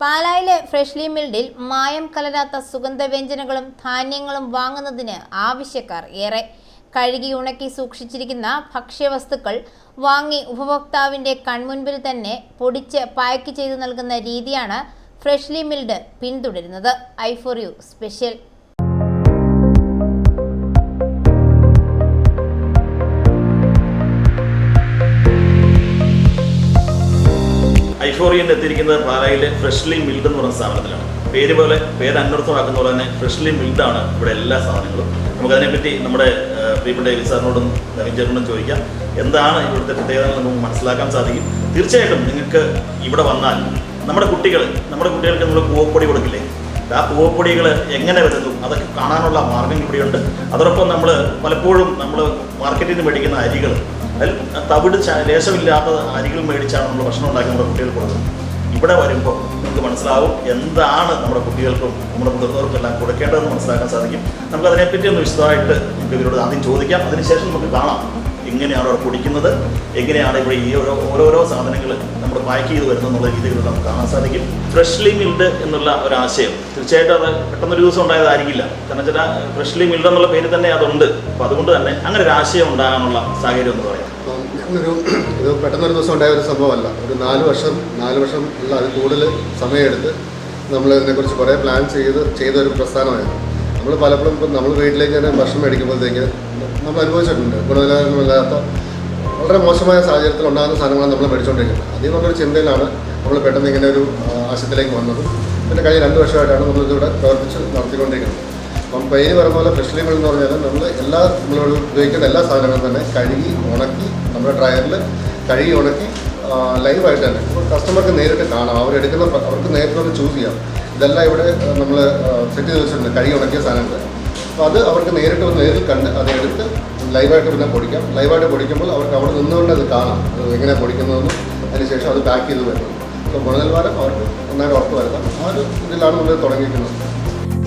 പാലായിലെ ഫ്രഷ്ലി മിൽഡിൽ മായം കലരാത്ത സുഗന്ധവ്യഞ്ജനങ്ങളും ധാന്യങ്ങളും വാങ്ങുന്നതിന് ആവശ്യക്കാർ ഏറെ. കഴുകി ഉണക്കി സൂക്ഷിച്ചിരിക്കുന്ന ഭക്ഷ്യവസ്തുക്കൾ വാങ്ങി ഉപഭോക്താവിന്റെ കൺമുൻപിൽ തന്നെ പൊടിച്ച് പായ്ക്ക് ചെയ്തു നൽകുന്ന രീതിയാണ് ഫ്രഷ്ലി മിൽഡ് പിന്തുടരുന്നത്. I for you special. ഐഫോറിയൻ എത്തിയിരിക്കുന്നത് പാലായിലെ ഫ്രഷ്ലി മിൽഡ് എന്ന് പറയുന്ന സ്ഥാപനത്തിലാണ് പേര് പോലെ പേര് അന്വർത്ഥമാക്കുന്ന പോലെ തന്നെ ഫ്രഷ്ലി ആണ് ഇവിടെ എല്ലാ സാധനങ്ങളും. നമുക്കതിനെപ്പറ്റി നമ്മുടെ പ്രിയപ്പെട്ട എലി സാറിനോടും നവീൻ ചോദിക്കാം. എന്താണ് ഇവിടുത്തെ പ്രത്യേകത നമുക്ക് മനസ്സിലാക്കാൻ സാധിക്കും. തീർച്ചയായിട്ടും നിങ്ങൾക്ക് ഇവിടെ വന്നാൽ നമ്മുടെ കുട്ടികൾ നമ്മുടെ കുട്ടികൾക്ക് നമ്മൾ പൂവപ്പൊടി കൊടുക്കില്ലേ? ആ പൂവപ്പൊടികൾ എങ്ങനെ വരുന്നു? അതൊക്കെ കാണാനുള്ള മാർഗങ്ങൾ ഇവിടെയുണ്ട്. അതോടൊപ്പം നമ്മൾ പലപ്പോഴും നമ്മൾ മാർക്കറ്റിൽ നിന്ന് മേടിക്കുന്ന അരികൾ അതിൽ തവിട് ലേശമില്ലാത്ത അരികൾ മേടിച്ചാണ് നമ്മൾ ഭക്ഷണം ഉണ്ടാക്കി നമ്മുടെ കുട്ടികൾ കൊടുക്കുന്നത്. ഇവിടെ വരുമ്പോൾ നമുക്ക് മനസ്സിലാവും എന്താണ് നമ്മുടെ കുട്ടികൾക്കും നമ്മുടെ മുതിർന്നവർക്കും എല്ലാം കൊടുക്കേണ്ടതെന്ന് മനസ്സിലാക്കാൻ സാധിക്കും. നമുക്ക് അതിനെപ്പറ്റി ഒന്ന് വിശദമായിട്ട് നമുക്ക് ഇവരോട് ആദ്യം ചോദിക്കാം. അതിനുശേഷം നമുക്ക് കാണാം. എങ്ങനെയാണ് അവർ കുടിക്കുന്നത്? എങ്ങനെയാണ് ഇവിടെ ഈ ഓരോ ഓരോരോ സാധനങ്ങൾ നമ്മൾ പാക്ക് ചെയ്ത് വരുന്നത് എന്നുള്ള രീതിയിൽ നമുക്ക് കാണാൻ സാധിക്കും. ഫ്രഷ്ലി മിൽഡ് എന്നുള്ള ഒരു ആശയം തീർച്ചയായിട്ടും അത് പെട്ടെന്നൊരു ദിവസം ഉണ്ടായതായിരിക്കില്ല. കാരണം വെച്ചാൽ ഫ്രഷ്ലി മിൽഡ് എന്നുള്ള പേര് തന്നെ അതുണ്ട്. അപ്പോൾ അതുകൊണ്ട് തന്നെ അങ്ങനെ ഒരു ആശയം ഉണ്ടാകാനുള്ള സാഹചര്യം എന്ന് പറയാം. ഒരു ഇത് പെട്ടെന്നൊരു ദിവസം ഉണ്ടായ ഒരു സംഭവമല്ല. ഒരു നാല് വർഷം നാല് വർഷം അല്ല അതിൽ കൂടുതൽ സമയമെടുത്ത് നമ്മൾ ഇതിനെക്കുറിച്ച് കുറേ പ്ലാൻ ചെയ്ത് ചെയ്ത ഒരു പ്രസ്ഥാനമായിരുന്നു. നമ്മൾ പലപ്പോഴും ഇപ്പം നമ്മൾ വീട്ടിലേക്ക് തന്നെ ഭക്ഷണം മേടിക്കുമ്പോഴത്തേക്ക് നമ്മൾ അനുഭവിച്ചിട്ടുണ്ട്. ഗുണനിലവാരമില്ലാത്ത വളരെ മോശമായ സാഹചര്യത്തിൽ ഉണ്ടാകുന്ന സാധനങ്ങളാണ് നമ്മൾ മേടിച്ചുകൊണ്ടിരിക്കുന്നത് അതിൽ നിന്നൊരു ചിന്തയിലാണ് നമ്മൾ പെട്ടെന്ന് ഇങ്ങനെ ഒരു ആശയത്തിലേക്ക് വന്നത്. പിന്നെ കഴിഞ്ഞ രണ്ട് വർഷമായിട്ടാണ് നമ്മളിതിവിടെ പ്രവർത്തിച്ച് നടത്തിക്കൊണ്ടിരിക്കുന്നത്. അപ്പം പേര് പറഞ്ഞ പോലെ ഫ്രഷ്ലി മിൽ എന്ന് പറഞ്ഞാൽ നമ്മൾ എല്ലാ നമ്മൾ ഉപയോഗിക്കുന്ന എല്ലാ സാധനങ്ങളും തന്നെ കഴുകി ഉണക്കി നമ്മുടെ ഡ്രയറിൽ കഴുകി ഉണക്കി ലൈവായിട്ട് തന്നെ. കസ്റ്റമർക്ക് നേരിട്ട് കാണാം. അവരെടുക്കുന്ന അവർക്ക് നേരിട്ട് ഒന്ന് ചൂസ് ചെയ്യാം. ഇതെല്ലാം ഇവിടെ നമ്മൾ സെറ്റ് ചെയ്ത് വെച്ചിട്ടുണ്ട് കഴുകി ഉണക്കിയ സാധനങ്ങൾ അപ്പോൾ അത് അവർക്ക് നേരിട്ട് വന്ന് നേരിൽ കണ്ട് അത് എടുത്ത് ലൈവായിട്ട് പിന്നെ പൊടിക്കാം. ലൈവായിട്ട് പൊടിക്കുമ്പോൾ അവർക്ക് അവിടെ നിന്നുകൊണ്ട് അത് കാണാം. അത് എങ്ങനെയാണ് പൊടിക്കുന്നതെന്നും അതിനുശേഷം അത് പാക്ക് ചെയ്ത് വരുന്നത് അപ്പോൾ ഗുണനിലവാരം അവർക്ക് നന്നായിട്ട് ഉറപ്പ് വരുത്താം. ആ ഒരു ഇതിലാണ് നമ്മൾ തുടങ്ങിയിരിക്കുന്നത്.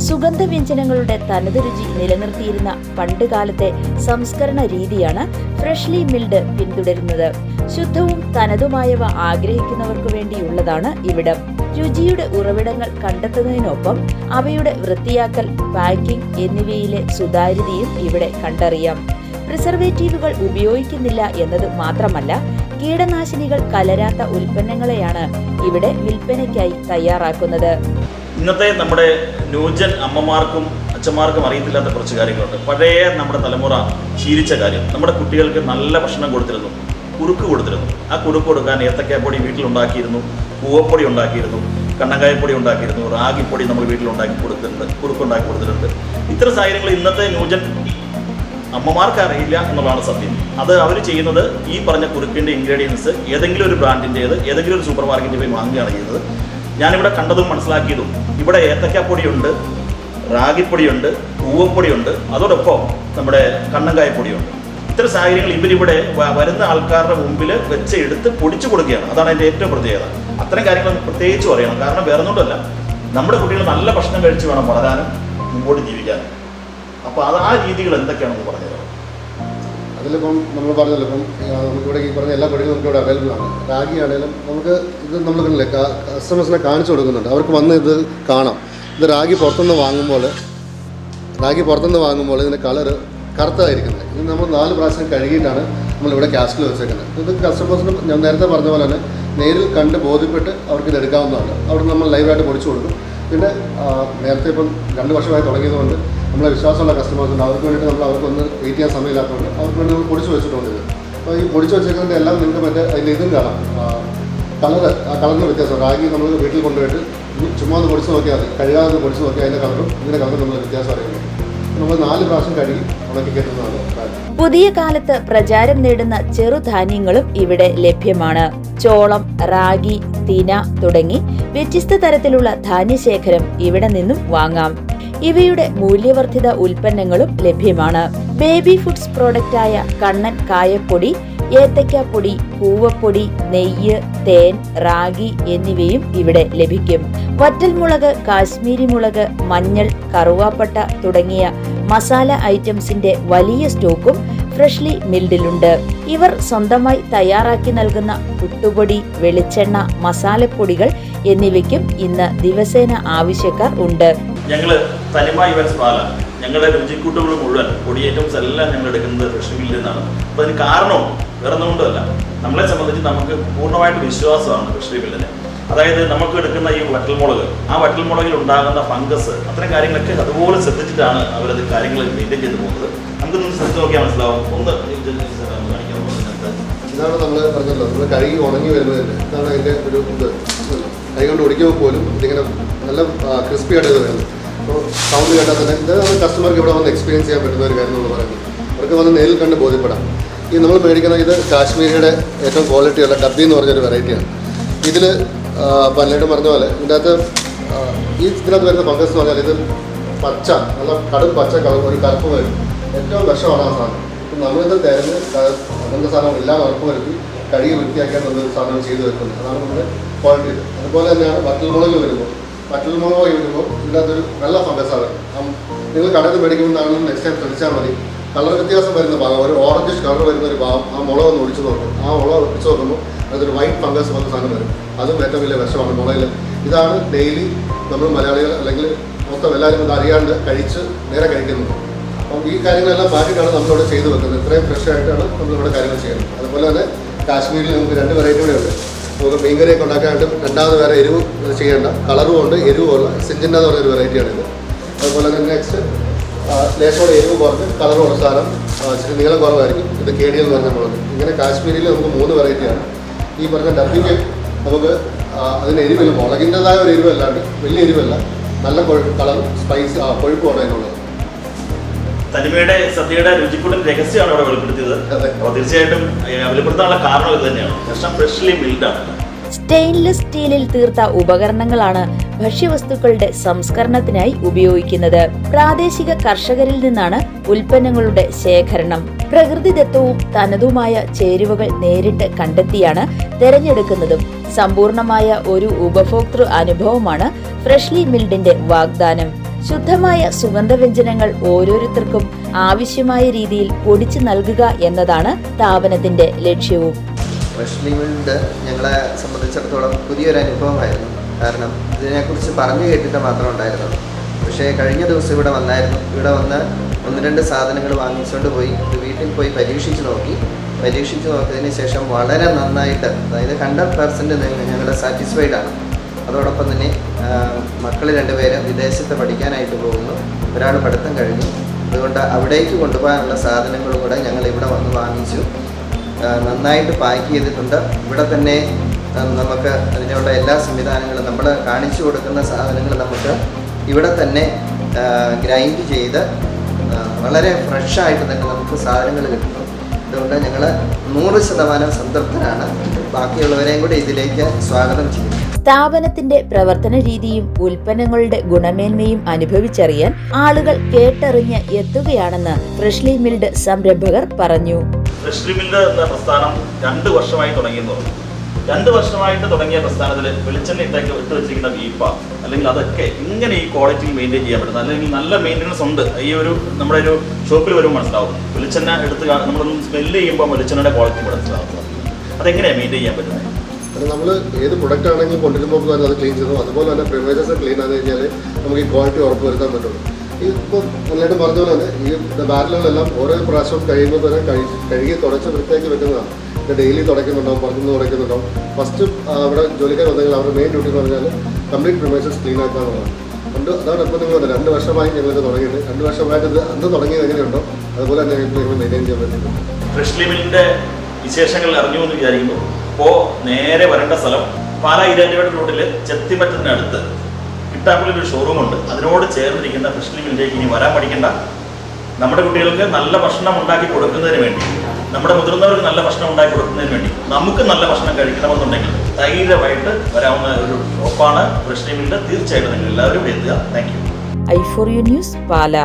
സുഗന്ധവ്യഞ്ജനങ്ങളുടെ തനത് രുചി നിലനിർത്തിയിരുന്ന പണ്ടുകാലത്തെ സംസ്കരണ രീതിയാണ് ഫ്രഷ്ലി മിൽഡ് പിന്തുടരുന്നത്. ശുദ്ധവും തനതുമായവ ആഗ്രഹിക്കുന്നവർക്ക് വേണ്ടിയുള്ളതാണ് ഇവിടം. രുചിയുടെ ഉറവിടങ്ങൾ കണ്ടെത്തുന്നതിനൊപ്പം അവയുടെ വൃത്തിയാക്കൽ പാക്കിംഗ് എന്നിവയിലെ സുതാര്യതയും ഇവിടെ കണ്ടറിയാം. പ്രിസർവേറ്റീവുകൾ ഉപയോഗിക്കുന്നില്ല എന്നത് മാത്രമല്ല കീടനാശിനികൾ കലരാത്ത ഉൽപ്പന്നങ്ങളെയാണ് ഇവിടെ വിൽപ്പനയ്ക്കായി തയ്യാറാക്കുന്നത്. ഇന്നത്തെ നമ്മുടെ ന്യൂജൻ അമ്മമാർക്കും അച്ഛന്മാർക്കും അറിയത്തില്ലാത്ത കുറച്ച് കാര്യങ്ങളുണ്ട്. പഴയ നമ്മുടെ തലമുറ ശീലിച്ച കാര്യം. നമ്മുടെ കുട്ടികൾക്ക് നല്ല ഭക്ഷണം കൊടുത്തിരുന്നു. കുറുക്ക് കൊടുത്തിരുന്നു. ആ കുറുക്ക് കൊടുക്കാൻ ഏത്തക്കാപ്പൊടി വീട്ടിലുണ്ടാക്കിയിരുന്നു പൂവപ്പൊടി ഉണ്ടാക്കിയിരുന്നു കണ്ണങ്കായപ്പൊടി ഉണ്ടാക്കിയിരുന്നു റാഗിപ്പൊടി നമ്മൾ വീട്ടിലുണ്ടാക്കി കൊടുത്തിട്ടുണ്ട് കുറുക്കുണ്ടാക്കി കൊടുത്തിട്ടുണ്ട്. ഇത്തരം സാഹചര്യങ്ങൾ ഇന്നത്തെ ന്യൂജൻ അമ്മമാർക്ക് അറിയില്ല എന്നുള്ളതാണ് സത്യം. അത് അവർ ചെയ്യുന്നത് ഈ പറഞ്ഞ കുറുക്കിന്റെ ഇൻഗ്രീഡിയൻസ് ഏതെങ്കിലും ഒരു ബ്രാൻഡിന്റേത് ഏതെങ്കിലും ഒരു സൂപ്പർ മാർക്കറ്റിൽ പോയി വാങ്ങുകയാണ് ചെയ്യുന്നത്. ഞാനിവിടെ കണ്ടതും മനസ്സിലാക്കിയതും. ഇവിടെ ഏത്തക്കാപ്പൊടിയുണ്ട് റാഗിപ്പൊടിയുണ്ട് പൂവപ്പൊടിയുണ്ട് അതോടൊപ്പം നമ്മുടെ കണ്ണങ്കായപ്പൊടിയുണ്ട്. ഇത്തരം സാഹചര്യങ്ങൾ ഇവരിവിടെ വരുന്ന ആൾക്കാരുടെ മുമ്പിൽ വെച്ച് എടുത്ത് പൊടിച്ചു കൊടുക്കുകയാണ്. അതാണ് എന്റെ ഏറ്റവും പ്രത്യേകത. അത്തരം കാര്യങ്ങൾ പ്രത്യേകിച്ച് പറയണം. കാരണം വേറെ ഒന്നുകൊണ്ടല്ല നമ്മുടെ കുട്ടികൾ നല്ല ഭക്ഷണം കഴിച്ച് വേണം വളരാനും മുമ്പോട്ട് ജീവിക്കാനും. അപ്പോൾ അത് ആ രീതികൾ എന്തൊക്കെയാണെന്ന് തരാം അതിലിപ്പം നമ്മൾ പറഞ്ഞല്ലോ ഇപ്പം നമുക്കിവിടെ ഈ പറഞ്ഞ എല്ലാ പൊടികളും നമുക്കിവിടെ അവൈലബിൾ ആണ്. റാഗി ആണെങ്കിലും നമുക്ക് ഇത് നമ്മൾ കണ്ടില്ലേ കസ്റ്റമേഴ്സിനെ കാണിച്ചു കൊടുക്കുന്നുണ്ട്. അവർക്ക് വന്ന് ഇത് കാണാം. ഇത് റാഗി പുറത്തുനിന്ന് വാങ്ങുമ്പോൾ റാഗി പുറത്തുനിന്ന് വാങ്ങുമ്പോൾ ഇതിന്റെ കളറ് കറുത്തതായിരിക്കുന്നത്. ഇത് നമ്മൾ നാല് പ്രാവശ്യം കഴുകിയിട്ടാണ് നമ്മളിവിടെ കാസ്റ്റിൽ വെച്ചേക്കുന്നത്. ഇത് കസ്റ്റമേഴ്സിന് ഞാൻ നേരത്തെ പറഞ്ഞ പോലെ തന്നെ നേരിൽ കണ്ട് ബോധ്യപ്പെട്ട് അവർക്ക് ഇത് എടുക്കാവുന്നതാണ്. അവിടെ നമ്മൾ ലൈവായിട്ട് പൊടിച്ചു കൊടുക്കും. പിന്നെ നേരത്തെ ഇപ്പം രണ്ട് വർഷമായി തുടങ്ങിയതുകൊണ്ട് നമ്മളെ വിശ്വാസമുള്ള കസ്റ്റമേഴ്സ് ഉണ്ട്. അവർക്ക് വേണ്ടിയിട്ട് നമ്മൾ അവർക്കൊന്ന് വെയിറ്റ് ചെയ്യാൻ സമയമില്ലാത്തതുകൊണ്ട് അവർക്ക് വേണ്ടി നമ്മൾ പൊടിച്ചു വെച്ചിട്ടുണ്ട് അപ്പോൾ ഈ പൊടിച്ചു വെച്ചേക്കുന്നതിന്റെ എല്ലാം നിങ്ങൾക്ക് മറ്റേ അതിന്റെ ഇതും കാണാം. കളറ് ആ കളറിന് വ്യത്യാസം. റാഗി നമ്മൾ വീട്ടിൽ കൊണ്ടുപോയിട്ട് ചുമ്മാ ഒന്ന് പൊടിച്ച് നോക്കിയാൽ മതി. കഴുകാതെ പൊടിച്ച് നോക്കിയാൽ അതിന്റെ കളറും ഇതിന്റെ കളറും നമ്മൾ വ്യത്യാസം അറിയുന്നു നമ്മൾ നാല് പുതിയ കാലത്ത് പ്രചാരം നേടുന്ന ചെറുധാന്യങ്ങളും ഇവിടെ ലഭ്യമാണ്. ചോളം റാഗി തിന തുടങ്ങി വ്യത്യസ്ത തരത്തിലുള്ള ധാന്യശേഖരം ഇവിടെ നിന്നും വാങ്ങാം. ഇവയുടെ മൂല്യവർദ്ധിത ഉൽപ്പന്നങ്ങളും ലഭ്യമാണ്. ബേബി ഫുഡ്സ് പ്രോഡക്റ്റായ കണ്ണൻ കായപ്പൊടി ഏത്തയ്ക്കാപ്പൊടി പൂവപ്പൊടി നെയ്യ് തേൻ റാഗി എന്നിവയും ഇവിടെ ലഭിക്കും. വറ്റൽമുളക് കാശ്മീരി മുളക് മഞ്ഞൾ കറുവാപ്പട്ട തുടങ്ങിയ മസാല ഐറ്റംസിന്റെ വലിയ സ്റ്റോക്കും ഫ്രഷ്ലി മിൽഡിലുണ്ട്. ഇവർ സ്വന്തമായി തയ്യാറാക്കി നൽകുന്ന പുട്ടുപൊടി വെളിച്ചെണ്ണ മസാലപ്പൊടികൾ എന്നിവയ്ക്കും ഇന്ന് ദിവസേന ആവശ്യക്കാർ ഉണ്ട്. ഞങ്ങൾ തനിമ ഇവൻസ് പാല. ഞങ്ങളുടെ രുചിക്കൂട്ടുകൾ മുഴുവൻ പൊടി ഐറ്റംസ് എല്ലാം ഞങ്ങൾ എടുക്കുന്നത് മില്ലിൽ നിന്നാണ് അപ്പോൾ അതിന് കാരണവും വേറെ നമ്മളെ സംബന്ധിച്ച് നമുക്ക് പൂർണമായിട്ട് വിശ്വാസമാണ് മില്ലിന് അതായത് നമുക്ക് എടുക്കുന്ന ഈ വട്ടൽമുളക് ആ വട്ടൽമുളകിൽ ഉണ്ടാകുന്ന ഫംഗസ് അത്തരം കാര്യങ്ങളൊക്കെ അതുപോലെ ശ്രദ്ധിച്ചിട്ടാണ് അവരത് കാര്യങ്ങൾ മെയിന്റെയിൻ ചെയ്ത് പോകുന്നത്. നമുക്ക് നിന്ന് ശ്രദ്ധിച്ച് നോക്കിയാൽ മനസ്സിലാവും. ഒന്ന്? ഇതാണ് നമ്മൾ പറഞ്ഞല്ലോ നമ്മൾ കഴുകി ഉണങ്ങി വരുന്നതിന് ഇതാണ് അതിന്റെ ഒരു ഇത്. കൈ കൊണ്ട് ഒടിക്കുമ്പോൾ പോലും ഇതിങ്ങനെ നല്ല ക്രിസ്പി ആയിട്ട് വരുന്നത് അപ്പോൾ സൗണ്ട് കേട്ടാൽ തന്നെ ഇത് കസ്റ്റമർക്ക് ഇവിടെ വന്ന് എക്സ്പീരിയൻസ് ചെയ്യാൻ പറ്റുന്ന ഒരു കാര്യം എന്ന് പറയുന്നത് അവർക്ക് വന്ന് നേരിൽ കണ്ട് ബോധ്യപ്പെടാം. ഈ നമ്മൾ മേടിക്കുന്ന ഇത് കാശ്മീരിയുടെ ഏറ്റവും ക്വാളിറ്റി ഉള്ള ഡബ്ബി എന്ന് പറഞ്ഞൊരു വെറൈറ്റിയാണ് ഇതിൽ പല്ലേട്ട് പറഞ്ഞ പോലെ ഇതിന്റെ അകത്ത് ഈ ഇതിനകത്ത് വരുന്ന ഫംഗസ് എന്ന് പറഞ്ഞാൽ ഇത് പച്ച നല്ല കടും പച്ച കളർ ഒരു കറുപ്പ് വരും ഏറ്റവും വിഷമാണ് ആ സാധനം. നമ്മളിത് തിരഞ്ഞ് അങ്ങനത്തെ സാധനം എല്ലാം ഉറപ്പ് വരുത്തി കഴുകി വൃത്തിയാക്കാൻ നമ്മൾ സാധനം ചെയ്തു വെക്കുന്നത്. അതാണ് നമ്മുടെ ക്വാളിറ്റി അതുപോലെ തന്നെയാണ് വറ്റൽമുളക് വരുമ്പോൾ. വറ്റൽമുളക് വരുമ്പോൾ ഇതിനകത്തൊരു നല്ല ഫംഗസാണ് നിങ്ങൾ കടയിൽ മേടിക്കുമ്പോഴാണെങ്കിലും നെക്സ്റ്റ് ടൈം ശ്രദ്ധിച്ചാൽ മതി. കളർ വ്യത്യാസം വരുന്ന ഭാഗം ഒരു ഓറഞ്ചിഷ് കളർ വരുന്ന ഒരു ഭാഗം ആ മുളക് ഒന്ന് ഒഴിച്ചു നോക്കും. ആ മുളക് ഒഴിച്ചു നോക്കുമ്പോൾ അതൊരു വൈറ്റ് ഫംഗസ് വന്ന സാധനം വരും. അതും ഏറ്റവും വലിയ വിഷമാണ് മുളയിൽ ഇതാണ് ഡെയിലി നമ്മൾ മലയാളികൾ അല്ലെങ്കിൽ മൊത്തം എല്ലാവരും ഇത് അറിയാണ്ട് കഴിച്ച് നേരെ കഴിക്കുന്നത്. അപ്പം ഈ കാര്യങ്ങളെല്ലാം മാറ്റിയിട്ടാണ് നമ്മളിവിടെ ചെയ്തു വെക്കുന്നത്. ഇത്രയും ഫ്രഷ് ആയിട്ടാണ് നമ്മളിവിടെ കാര്യങ്ങൾ ചെയ്യുന്നത്. അതുപോലെ തന്നെ കാശ്മീരിൽ നമുക്ക് രണ്ട് വെറൈറ്റി കൂടെ ഉണ്ട്. നമുക്ക് മീൻകറിയൊക്കെ ഉണ്ടാക്കാനായിട്ട് രണ്ടാമത് വേറെ എരിവ് ചെയ്യേണ്ട. കളറും ഉണ്ട് എരിവുമുള്ള സിഞ്ചിന്റെ എന്ന് പറഞ്ഞൊരു വെറൈറ്റിയാണിത് അതുപോലെ തന്നെ നെക്സ്റ്റ് ലേശോടെ എരിവ് കുറഞ്ഞ് കളറുള്ള സാധനം ഇച്ചിരി നീളം കുറവായിരിക്കും. ഇത് കേടി എന്ന് പറഞ്ഞ മുളക്. ഇങ്ങനെ കാശ്മീരിൽ നമുക്ക് മൂന്ന് വെറൈറ്റിയാണ് ഈ പറഞ്ഞ ഡബ്ബിക്ക് നമുക്ക് അതിന് എരിവില്ല. മുളകിന്റെതായ ഒരു എരിവല്ലാണ്ട് വലിയ എരിവല്ല. നല്ല കളർ സ്പൈസ് കൊഴുപ്പുമാണ് അതിനുള്ളത് തനിമയുടെ സദ്യയുടെ രുചിക്കൂടും രഹസ്യമാണ് അവിടെ വെളിപ്പെടുത്തിയത്. അതെ. അപ്പോൾ തീർച്ചയായിട്ടും വെളിപ്പെടുത്താനുള്ള കാരണം ഇത് തന്നെയാണ്. ഭക്ഷണം ഫ്രഷ്ലി മിൽഡാണ് സ്റ്റെയിൻലെസ് സ്റ്റീലിൽ തീർത്ത ഉപകരണങ്ങളാണ് ഭക്ഷ്യവസ്തുക്കളുടെ സംസ്കരണത്തിനായി ഉപയോഗിക്കുന്നത്. പ്രാദേശിക കർഷകരിൽ നിന്നാണ് ഉൽപ്പന്നങ്ങളുടെ ശേഖരണം. പ്രകൃതിദത്തവും തനതുമായ ചേരുവകൾ നേരിട്ട് കണ്ടെത്തിയാണ് തിരഞ്ഞെടുക്കുന്നതും. സമ്പൂർണമായ ഒരു ഉപഭോക്തൃ അനുഭവമാണ് ഫ്രഷ്ലി മിൽഡിന്റെ വാഗ്ദാനം. ശുദ്ധമായ സുഗന്ധവ്യഞ്ജനങ്ങൾ ഓരോരുത്തർക്കും ആവശ്യമായ രീതിയിൽ പൊടിച്ചു നൽകുക എന്നതാണ് സ്ഥാപനത്തിന്റെ ലക്ഷ്യവും. ഫ്രഷ്ലി ഞങ്ങളെ സംബന്ധിച്ചിടത്തോളം പുതിയൊരു അനുഭവമായിരുന്നു. കാരണം ഇതിനെക്കുറിച്ച് പറഞ്ഞു കേട്ടിട്ട് മാത്രം ഉണ്ടായിരുന്നുള്ളൂ പക്ഷേ കഴിഞ്ഞ ദിവസം ഇവിടെ വന്നായിരുന്നു. ഇവിടെ വന്ന് ഒന്ന് രണ്ട് സാധനങ്ങൾ വാങ്ങിച്ചുകൊണ്ട് പോയി. വീട്ടിൽ പോയി പരീക്ഷിച്ച് നോക്കി. പരീക്ഷിച്ച് നോക്കിയതിന് ശേഷം വളരെ നന്നായിട്ട് അതായത് ഹൺഡ്രഡ് പെർസെന്റ് ഞങ്ങൾ സാറ്റിസ്ഫൈഡ് ആണ്. അതോടൊപ്പം തന്നെ മക്കൾ രണ്ടുപേര് വിദേശത്ത് പഠിക്കാനായിട്ട് പോകുന്നു. ഒരാൾ പഠിത്തം കഴിഞ്ഞു. അതുകൊണ്ട് അവിടേക്ക് കൊണ്ടുപോകാനുള്ള സാധനങ്ങളും കൂടെ ഞങ്ങൾ ഇവിടെ വന്ന് വാങ്ങിച്ചു. നന്നായിട്ട് പാക്ക് ചെയ്തിട്ടുണ്ട്. ഇവിടെ തന്നെ നമുക്ക് അതിനുള്ള എല്ലാ സംവിധാനങ്ങളും നമ്മൾ കാണിച്ചു കൊടുക്കുന്ന സാധനങ്ങൾ നമുക്ക് ഇവിടെ തന്നെ ഗ്രൈൻഡ് ചെയ്ത് വളരെ ഫ്രഷായിട്ട് തന്നെ നമുക്ക് സാധനങ്ങൾ കിട്ടുന്നു അതുകൊണ്ട് ഞങ്ങൾ നൂറ് ശതമാനം സംതൃപ്തരാണ്. ബാക്കിയുള്ളവരെയും കൂടി ഇതിലേക്ക് സ്വാഗതം ചെയ്യുന്നു. സ്ഥാപനത്തിന്റെ പ്രവർത്തന രീതിയും ഉൽപ്പന്നങ്ങളുടെ ഗുണമേന്മയും അനുഭവിച്ചറിയാൻ ആളുകൾ കേട്ടറിഞ്ഞ് എത്തുകയാണെന്ന് ഫ്രഷ്ലി മിൽഡ് സംരംഭകർ പറഞ്ഞു. ഫ്രഷ്ലി മിൽഡ് എന്ന പ്രസ്ഥാനം രണ്ട് വർഷമായി തുടങ്ങിയെന്ന് പറഞ്ഞു. രണ്ട് വർഷമായിട്ട് തുടങ്ങിയ പ്രസ്ഥാനത്തിൽ വെളിച്ചെണ്ണ ഇട്ടൊക്കെ ഇട്ട് വെച്ചിരിക്കുന്ന വീപ്പ അല്ലെങ്കിൽ അതൊക്കെ ഇങ്ങനെ ഈ ക്വാളിറ്റി മെയിന്റെയിൻ ചെയ്യാൻ പറ്റുന്നത്. അല്ലെങ്കിൽ നല്ല മെയിന്റെനൻസ് ഉണ്ട്. ഈ ഒരു നമ്മുടെ ഒരു ഷോപ്പിൽ വരുമ്പോൾ മനസ്സിലാവും. വെളിച്ചെണ്ണ എടുത്ത് നമ്മളൊന്ന് സ്മെല്ല് ചെയ്യുമ്പോൾ വെളിച്ചെണ്ണയുടെ ക്വാളിറ്റി മനസ്സിലാവുന്നത് അതെങ്ങനെയാണ് മെയിന്റെയിൻ ചെയ്യാൻ പറ്റുന്നത്? അത് നമ്മൾ ഏത് പ്രൊഡക്റ്റ് ആണെങ്കിലും കൊണ്ടുവരുമ്പോൾ അത് ക്ലീൻ ചെയ്തു അതുപോലെ തന്നെ പ്രിമേജസ് ക്ലീൻ ആണെന്ന് കഴിഞ്ഞാൽ നമുക്ക് ഈ ക്വാളിറ്റി ഉറപ്പ് വരുത്താൻ പറ്റുള്ളൂ. ഇപ്പോൾ നല്ലതായിട്ട് പറഞ്ഞ പോലെ തന്നെ ഈ ബാരലുകളെല്ലാം ഓരോ പ്രാവശ്യം കഴിയുമ്പോൾ തന്നെ കഴി കഴുകി തുടച്ച് വൃത്തിയാക്കി വെക്കുന്നതാണ്. ഇത് ഡെയിലി തുടയ്ക്കുന്നുണ്ടാവും പുറത്തുനിന്ന് തുടയ്ക്കുന്നുണ്ടാവും. ഫസ്റ്റ് അവിടെ ജോലിക്കാർ വന്നെങ്കിൽ അവരുടെ മെയിൻ ഡ്യൂട്ടി എന്ന് പറഞ്ഞാൽ കംപ്ലീറ്റ് പ്രിമേജസ് ക്ലീൻ ആക്കുക എന്നുള്ളതാണ് അതുകൊണ്ട് അതാണ് ഇപ്പോൾ നിങ്ങൾ രണ്ട് വർഷമായി ഞങ്ങൾക്ക് തുടങ്ങിയിട്ട്. രണ്ട് വർഷമായിട്ട് അന്ന് തുടങ്ങിയത് എങ്ങനെയുണ്ടോ അതുപോലെ തന്നെ ഞങ്ങൾ മെയിന്റെയിൻ ചെയ്യാൻ പറ്റുന്നുണ്ട്. ഫ്രഷ് മില്ലിന്റെ വിശേഷങ്ങൾ അറിഞ്ഞു എന്ന് വിചാരിക്കുന്നു. അപ്പോൾ നേരെ വരേണ്ട സ്ഥലം പാലാ ഇരാനിയുടെ റോഡിൽ ചെത്തിമറ്റത്തിനടുത്ത് കിട്ടാപ്പിളിൽ ഒരു ഷോറൂം ഉണ്ട്. അതിനോട് ചേർന്നിരിക്കുന്ന മില്ലിലേക്ക് ഇനി വരാൻ പഠിക്കണ്ട നമ്മുടെ കുട്ടികൾക്ക് നല്ല ഭക്ഷണം ഉണ്ടാക്കി കൊടുക്കുന്നതിന് വേണ്ടി നമ്മുടെ മുതിർന്നവർക്ക് നല്ല ഭക്ഷണം ഉണ്ടാക്കി കൊടുക്കുന്നതിന് വേണ്ടി നമുക്ക് നല്ല ഭക്ഷണം കഴിക്കണമെന്നുണ്ടെങ്കിൽ ധൈര്യമായിട്ട് വരാവുന്ന ഒരു ഷോപ്പാണ് മില്ല് തീർച്ചയായിട്ടും നിങ്ങൾ എല്ലാവരും എത്തുക. Thank I for you news Pala.